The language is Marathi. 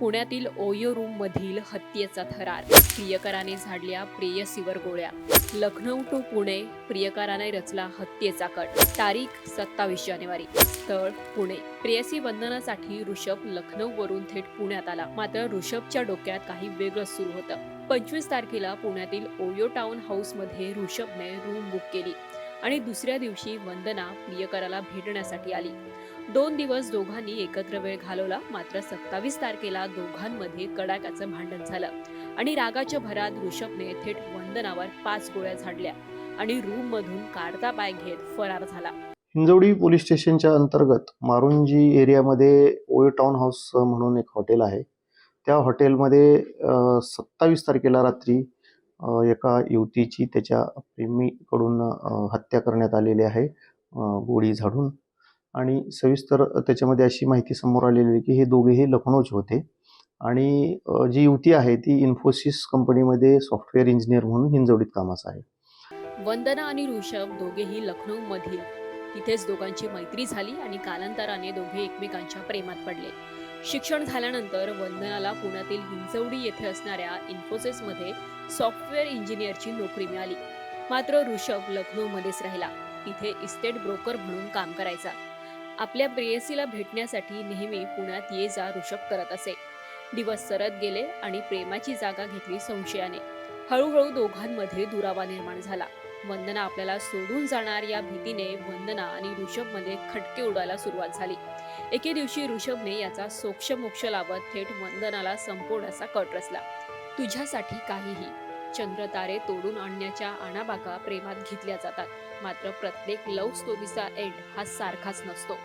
पुण्यातील ओयो रूम मधील हत्येचा थरार. प्रियकराने झाडल्या प्रेयसीवर गोळ्या. लखनौ टू पुणे प्रियकराने रचला हत्येचा कट. तारीख सत्तावीस जानेवारी. स्थळ पुणे. प्रेयसी बंधनासाठी ऋषभ लखनौ वरून थेट पुण्यात आला. मात्र ऋषभच्या डोक्यात काही वेगळंच सुरू होतं. पंचवीस तारखेला पुण्यातील ओयो टाउन हाऊसमध्ये ऋषभने रूम बुक केली आणि दुसऱ्या दिवशी वंदना प्रियकराला भेटण्यासाठी आली. दोन दिवस दोघांनी एकत्र वेळ घालवला. मात्र सत्तावीस तारखेला दोघांमध्ये कडाक्याचं भांडण झालं आणि रागाच्या भरात ऋषभने थेट वंदनावर पाच गोळ्या झाडल्या आणि रूम मधून काढता पाय घेत फरार झाला. हिंजवडी पोलीस स्टेशनच्या अंतर्गत मारुंजी एरियामध्ये ओयो टाउन हाऊस म्हणून एक हॉटेल आहे. त्या हॉटेलमध्ये सत्तावीस तारखेला रात्री एका युवतीची त्याच्या प्रेमीकडून हत्या करण्यात आलेली आहे गोळी झाडून. आणि सविस्तर त्याच्यामध्ये अशी माहिती समोर आलेली आहे की हे दोघेही लखनौचे होते. आणि जी युवती आहे ती इन्फोसिस कंपनीमध्ये सॉफ्टवेअर इंजिनियर म्हणून हिंजवडीत कामास आहे. वंदना आणि ऋषभ दोघेही लखनौ मधील तिथेच दोघांची मैत्री झाली आणि कालांतराने दोघे एकमेकांच्या प्रेमात पडले. शिक्षण झाल्यानंतर वंदनाला पुण्यातील हिंजवडी येथे असणाऱ्या इन्फोसिसमध्ये सॉफ्टवेअर इंजिनियरची नोकरी मिळाली. मात्र ऋषभ लखनौमध्येच राहिला. तिथे इस्टेट ब्रोकर म्हणून काम करायचा. आपल्या प्रेयसीला भेटण्यासाठी नेहमी पुण्यात ये जा ऋषभ करत असे. दिवस सरत गेले आणि प्रेमाची जागा घेतली संशयाने. हळूहळू दोघांमध्ये दुरावा निर्माण झाला. वंदना आपल्याला सोडून जाणार या भीतीने वंदना आणि ऋषभमध्ये खटके उडायला सुरुवात झाली. एके दिवशी ऋषभने याचा सोक्षमोक्ष लावत थेट वंदनाला संपवण्याचा कट रचला. तुझ्यासाठी काहीही. चंद्रतारे तोडून आणण्याच्या आणाबाका प्रेमात घेतल्या जातात. मात्र प्रत्येक लव्ह स्टोरीचा एंड हा सारखाच नसतो.